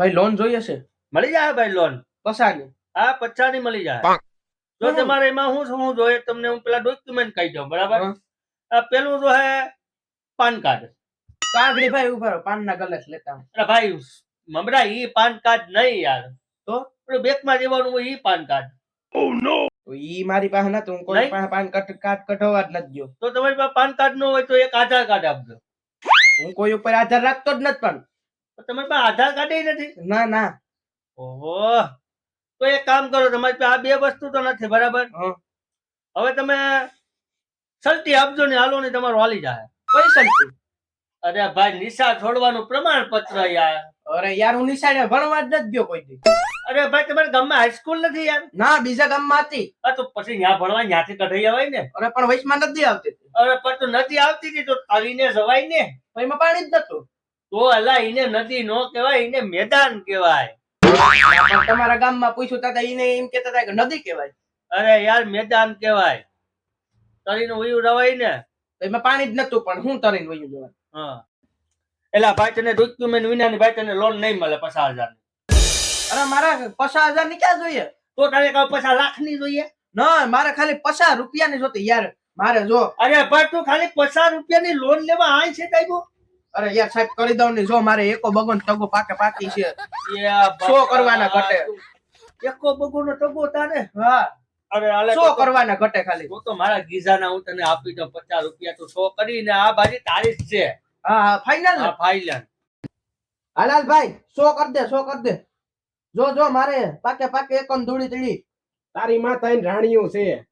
ભાઈ લોન જોઈએ છે? મળી જાય ભાઈ લોન પસાની હા પચાસની મળી જાય. જો તમારે એમાં શું શું જોઈએ તમને હું પેલા ડોક્યુમેન્ટ કહી દઉં બરાબર? આ પેલું જો હે પાન કાર્ડ કાગડી ભાઈ ઊભા પાન ના ગલત લેતા અરે ભાઈ મમરા ઈ પાન કાર્ડ નહીં યાર. તો? પેલું બેંકમાં જવાનું હોય ઈ પાન કાર્ડ તો ઈ મારી પાસે નતું હું કોઈ પાસે પાન કાર્ડ કાર્ડ કઢાવવા જ નથી ગયો. તો તમારી પાસે પાન કાર્ડ નો હોય તો એક આધાર કાર્ડ આપજો. હું કોઈ ઉપર આધાર રાખતો જ નથી પણ. તમારી પાસે આધાર કાર્ડ નથી? ના ના. ઓહો. તો એક કામ કરો તમારી પાસે આ બે વસ્તુ તો નથી બરાબર? હવે તમે સલટી આપજો ને હાલો ને તમારો હાલી જાય. કઈ શકતું અરે ભાઈ નિશા છોડવાનું પ્રમાણપત્ર યાર અરે યાર હું નિશાળે ભણવા જ નથી ગયો કોઈ દી. અરે ભાઈ તમારા ગામમાં હાઈસ્કૂલ નથી યાર? ના બીજા ગામમાં હતી. આ તો પછી ત્યાં ભણવા ત્યાંથી કઢાઈ અવાય ને? અરે પણ વચમાં નથી આવતી. અરે પણ તો નથી આવતી હતી તો તારીને જવાય ને. એમાં પાણી જ નતું. તો અલા એને નદી નો કહેવાય એને મેદાન કહેવાય. પણ તમારા ગામમાં પૂછ્યું તા એને એમ કેતા હતા કે નદી કહેવાય. અરે યાર મેદાન કહેવાય. તરીને વયું રવાય ને. એમાં પાણી જ નતું પણ હું તરીને વયું જવાય. હા. એલા ભાઈ તને ડોક્યુમેન્ટ વિનાની ભાઈ તને લોન નહીં મળે પચાસ હજાર અરે મારા પચાસ હજારની ક્યાં જોઈએ? તો તારે કાં પચાસ લાખની જોઈએ? ના મારે ખાલી પચાસ રૂપિયા ની જોતી યાર. મારે જો અરે ભાઈ તું ખાલી પચાસ રૂપિયાની લોન લેવા આય છે તાઈબો અરે યાર સાહેબ કરી દઉં ને જો મારે એકો બગન ટગો પાકે પાકી છે. યા કરવાના ઘટે. એકો બગોનો ટગો તારે? હા. અરે તો- કરવાના ઘટે ખાલી? તો તો મારા ગીઝાના હું તને આપી દઉં પચાસ રૂપિયા તો સો કરીને આ બાજી તારી જ છે. હા હા ફાઇનલ ફાઈલન હાલાલ ભાઈ સો કર દે સો કર દે. જો જો મારે પાકે પાકે એકમ ધૂળી ધીળી તારી માતા રાણીઓ છે.